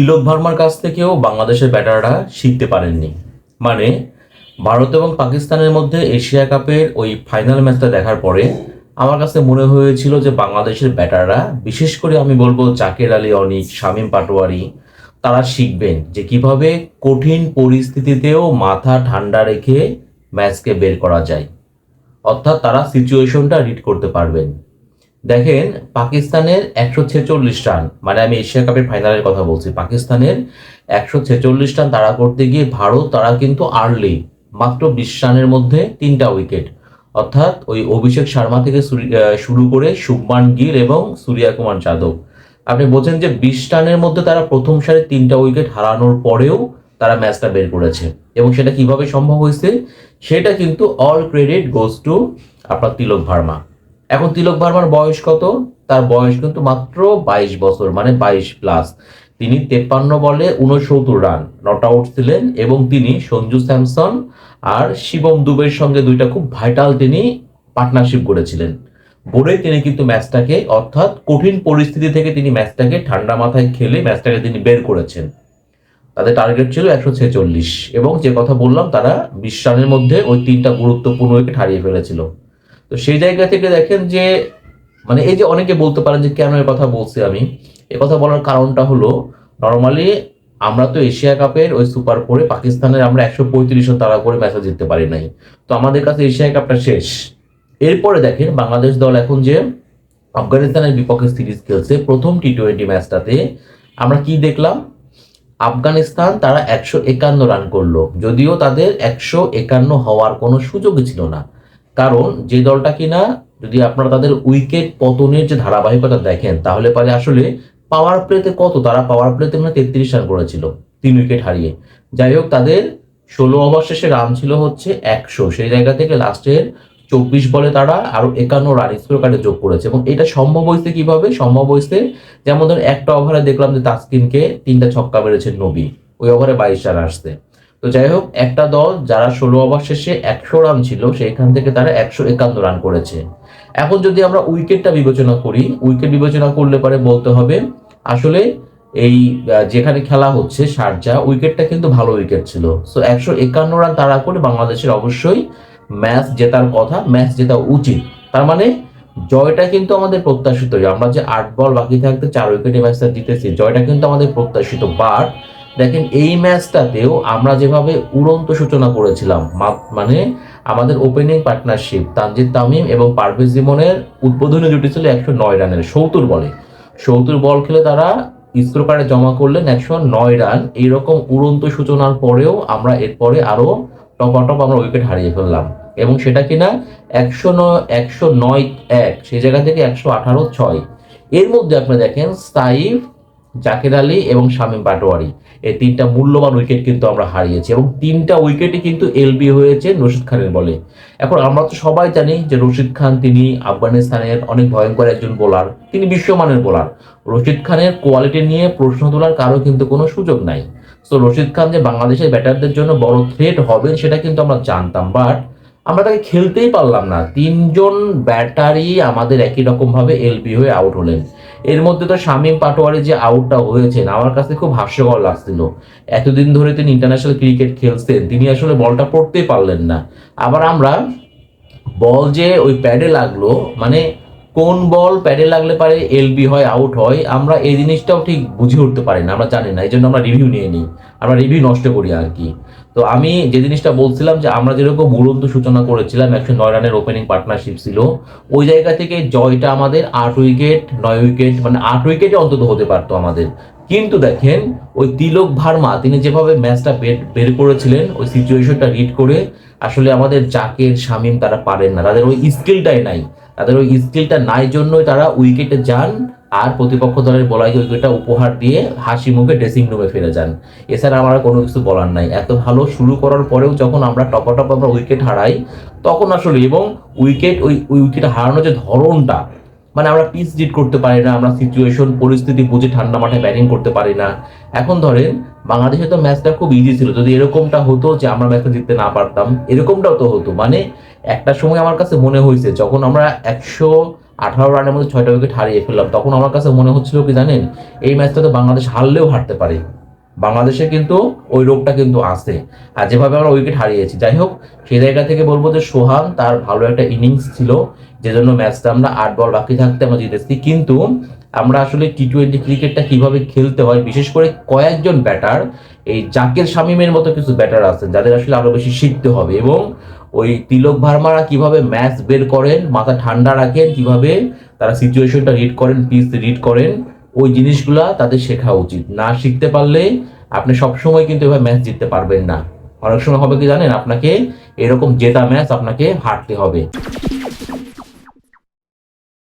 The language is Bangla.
তিলক ভার্মার কাছ থেকেও বাংলাদেশের ব্যাটাররা শিখতে পারেননি। মানে ভারত এবং পাকিস্তানের মধ্যে এশিয়া কাপের ওই ফাইনাল ম্যাচটা দেখার পরে আমার কাছে মনে হয়েছিল যে বাংলাদেশের ব্যাটাররা, বিশেষ করে আমি বলব জাকের আলী, অনিক, শামীম পাটোয়ারি, তারা শিখবেন যে কীভাবে কঠিন পরিস্থিতিতেও মাথা ঠান্ডা রেখে ম্যাচকে বের করা যায়। অর্থাৎ তারা সিচুয়েশনটা রিড করতে পারবেন। দেখেন, পাকিস্তানের একশো ছেচল্লিশ রান মানে আমি এশিয়া কাপের ফাইনালের কথা বলছি, পাকিস্তানের একশো ছেচল্লিশ রান তাড়া করতে গিয়ে ভারত, তারা কিন্তু আর্লি মাত্র বিশ রানের মধ্যে তিনটা উইকেট অর্থাৎ ওই অভিষেক শর্মা থেকে শুরু- করে শুভমান গিল এবং সূর্যা কুমার যাদব। আপনি বলছেন যে বিশ রানের মধ্যে তারা প্রথম সারে তিনটা উইকেট হারানোর পরেও তারা ম্যাচটা বের করেছে। এবং সেটা কীভাবে সম্ভব হয়েছে? সেটা কিন্তু অল ক্রেডিট গোজ টু আপনার তিলক ভার্মা। এখন তিলক ভার্মার বয়স কত? তার বয়স কিন্তু মাত্র বাইশ বছর মানে বাইশ প্লাস তিনি তেপ্পান্ন বলে উনসত্তর রান নট আউট ছিলেন এবং তিনি সঞ্জু স্যামসন আর শিবম দুবের সঙ্গে দুইটা খুব ভাইটাল তিনি পার্টনারশিপ করেছিলেন। বলেই তিনি কিন্তু ম্যাচটাকে, অর্থাৎ কঠিন পরিস্থিতি থেকে তিনি ম্যাচটাকে ঠান্ডা মাথায় খেলে ম্যাচটাকে তিনি বের করেছেন। তাদের টার্গেট ছিল একশো ছেচল্লিশ এবং যে কথা বললাম তারা বিশ রানের মধ্যে ওই তিনটা গুরুত্বপূর্ণ উইকেট হারিয়ে ফেলেছিল। তো সেই জায়গা থেকে দেখেন যে মানে এই যে অনেকে বলতে পারেন যে কেন এ কথা বলছি আমি, এ কথা বলার কারণটা হলো নর্মালি আমরা তো এশিয়া কাপের ওই সুপার ফোরে পাকিস্তানের আমরা একশো পঁয়ত্রিশ তাড়া করে ম্যাচে জিততে পারি নাই। তো আমাদের কাছে এশিয়া কাপটা শেষ। এরপরে দেখেন বাংলাদেশ দল এখন যে আফগানিস্তানের বিপক্ষে সিরিজ খেলছে, প্রথম টি টোয়েন্টি ম্যাচটাতে আমরা কি দেখলাম? আফগানিস্তান তারা একশো একান্ন রান করল, যদিও তাদের একশো একান্ন হওয়ার কোনো সুযোগই ছিল না। কারণ যে দলটা কিনা যদি আপনারা তাদের উইকেট পতনের যে ধারাবাহিকতা দেখেন, তাহলে পারে আসলে পাওয়ার প্লেতে কত? তারা পাওয়ার প্লেতে মানে তেত্রিশ রান করেছিল, তিন উইকেট হারিয়ে। যাই হোক, তাদের ষোলো ওভার শেষে রান ছিল হচ্ছে একশো। সেই জায়গা থেকে লাস্টের চব্বিশ বলে তারা আরও একান্ন রান স্কোর কার্ডে যোগ করেছে। এবং এটা সম্ভব হয়েছে কীভাবে? সম্ভব হয়েছে যেমন ধরুন একটা ওভারে দেখলাম যে তাসকিনকে তিনটা ছক্কা মেরেছে নবী। ওই ওভারে বাইশ রান আসছে। তো যাই হোক, একটা দল যারা ষোলো ওভার শেষে একশো রান ছিল, সেইখান থেকে তারা একশো একান্ন রান করেছে। এখন যদি আমরা উইকেটটা বিবেচনা করি, উইকেট বিবেচনা করলে পরে বলতে হবে, আসলে এই যেখানে খেলা হচ্ছে শারজা উইকেটটা কিন্তু ভালো উইকেট ছিল। সো একশো একান্ন রান তারা করে বাংলাদেশের অবশ্যই ম্যাচ জেতার কথা, ম্যাচ জেতা উচিত। তার মানে জয়টা কিন্তু আমাদের প্রত্যাশিত আমরা যে আট বল বাকি থাকতে চার উইকেটে ম্যাচটা জিতেছি, জয়টা কিন্তু আমাদের প্রত্যাশিত। বাট দেখেন, এই ম্যাচটাতেও আমরা যেভাবে উড়ন্ত সূচনা করেছিলাম মানে আমাদের ওপেনিং পার্টনারশিপ তানজিদ তামিম এবং পারভেজ জিমনের উদ্বোধনী জুটি ছিল একশো নয় রানের, সত্তর বলে। সত্তর বল খেলে তারা স্কোর কার্ডে জমা করলেন একশো নয় রান। এইরকম উড়ন্ত সূচনার পরেও আমরা এরপরে আরও টপাটপ আমরা উইকেট হারিয়ে ফেললাম। এবং সেটা কিনা একশো নয় একশো নয় এক, সেই জায়গা থেকে একশো আঠারো ছয়। এর মধ্যে আপনি দেখেন, সাইফ জাকের আলী এবং শামীম পাটোয়ারি। এই তিনটা মূল্যবান উইকেট কিন্তু আমরা হারিয়েছি এবং তিনটা উইকেটই কিন্তু এলবি হয়েছে রশিদ খানের বলে। এখন আমরা তো সবাই জানি যে রশিদ খান তিনি আফগানিস্তানের অনেক ভয়ঙ্কর একজন বোলার তিনি বিশ্বমানের বোলার রশিদ খানের কোয়ালিটি নিয়ে প্রশ্ন তোলার কারও কিন্তু কোনো সুযোগ নাই। তো রশিদ খান যে বাংলাদেশের ব্যাটারদের জন্য বড় থ্রেট হবেন সেটা কিন্তু আমরা জানতাম বাট আমরা তাকে খেলতেই পারলাম না। তিনজন ব্যাটারই আমাদের একই রকম ভাবে এলবি হয়ে আউট হলেন। এর মধ্যে তো শামীম পাটোয়ারি যে আউটটা হয়েছেন, আমার কাছে খুব হাস্যকর লাগছিল। এতদিন ধরে তিনি ইন্টারন্যাশনাল ক্রিকেট খেলছেন, তিনি আসলে বলটা পড়তেই পারলেন না। আবার আমরা বল যে ওই প্যাডে লাগল মানে কোন বল প্যাডে লাগলে পারে এলবি হয় আউট হয়, আমরা এই জিনিসটাও ঠিক বুঝে উঠতে পারি না, আমরা জানি না, এই জন্য আমরা রিভিউ নিয়ে নিই, আমরা রিভিউ নষ্ট করি আর কি। তো আমি যে জিনিসটা বলছিলাম যে আমরা যেরকম উড়ন্ত সূচনা করেছিলাম, একশো নয় রানের ওপেনিং পার্টনারশিপ ছিল, ওই জায়গা থেকে জয়টা আমাদের আট উইকেট নয় উইকেট মানে আট উইকেটে অন্তত হতে পারতো আমাদের। কিন্তু দেখেন, ওই তিলক ভার্মা, তিনি যেভাবে ম্যাচটা বের করেছিলেন, ওই সিচুয়েশনটা রিড করে, আসলে আমাদের জাকের, শামিম তারা পারেন না। তাদের ওই স্কিলটাই নাই। তাদের ওই স্কিলটা নাই জন্যই তারা উইকেটে যান আর প্রতিপক্ষ দলের বলাইকে উইকেটটা উপহার দিয়ে হাসি মুখে ড্রেসিং রুমে ফিরে যান। এছাড়া আমার কোনো কিছু বলার নাই। এত ভালো শুরু করার পরেও যখন আমরা টপাটপ আমরা উইকেট হারাই, তখন আসলে এবং উইকেট ওই উইকেট হারানোর যে ধরনটা মানে আমরা পিচ জিট করতে পারি না, আমরা সিচুয়েশন পরিস্থিতি বুঝে ঠান্ডা মাঠে ব্যাটিং করতে পারি না। এখন ধরেন, বাংলাদেশে তো ম্যাচটা খুব ইজি ছিল। যদি এরকমটা হতো যে আমরা ম্যাচটা জিততে না পারতাম, এরকমটাও তো হতো। মানে একটা সময় আমার কাছে মনে হয়েছে, যখন আমরা একশো আঠারো রানের মধ্যে ছয়টা উইকেট হারিয়ে ফেললাম। তখন আমার কাছে মনে হচ্ছিল কি জানেন, এই ম্যাচটা তো বাংলাদেশ হারলেও হারতে পারে। বাংলাদেশে কিন্তু ওই রোগটা কিন্তু আছে। আর যেভাবে আমরা উইকেট হারিয়েছি, যাই হোক, সেই জায়গা থেকে বলব যে সোহান তার ভালো একটা ইনিংস ছিল যে জন্য ম্যাচটা আমরা আট বল বাকি থাকতে আমরা জিতেছি। কিন্তু আমরা আসলে টি টোয়েন্টি ক্রিকেটটা কীভাবে খেলতে হয়, বিশেষ করে কয়েকজন ব্যাটার এই জাকের শামিমের মতো কিছু ব্যাটার আছে যাদের আসলে আরও বেশি শিখতে হবে। এবং ওই তিলক ভার্মারা কীভাবে ম্যাচ বের করেন, মাথা ঠান্ডা রাখেন, কীভাবে তারা সিচুয়েশনটা রিড করেন পিস রিড করেন, ওই জিনিসগুলা তাদের শেখা উচিত। না শিখতে পারলে আপনি সবসময় কিন্তু এভাবে ম্যাচ জিততে পারবেন না। অনেক সময় হবে কি জানেন? আপনাকে এরকম জেতা ম্যাচ আপনাকে হারতে হবে।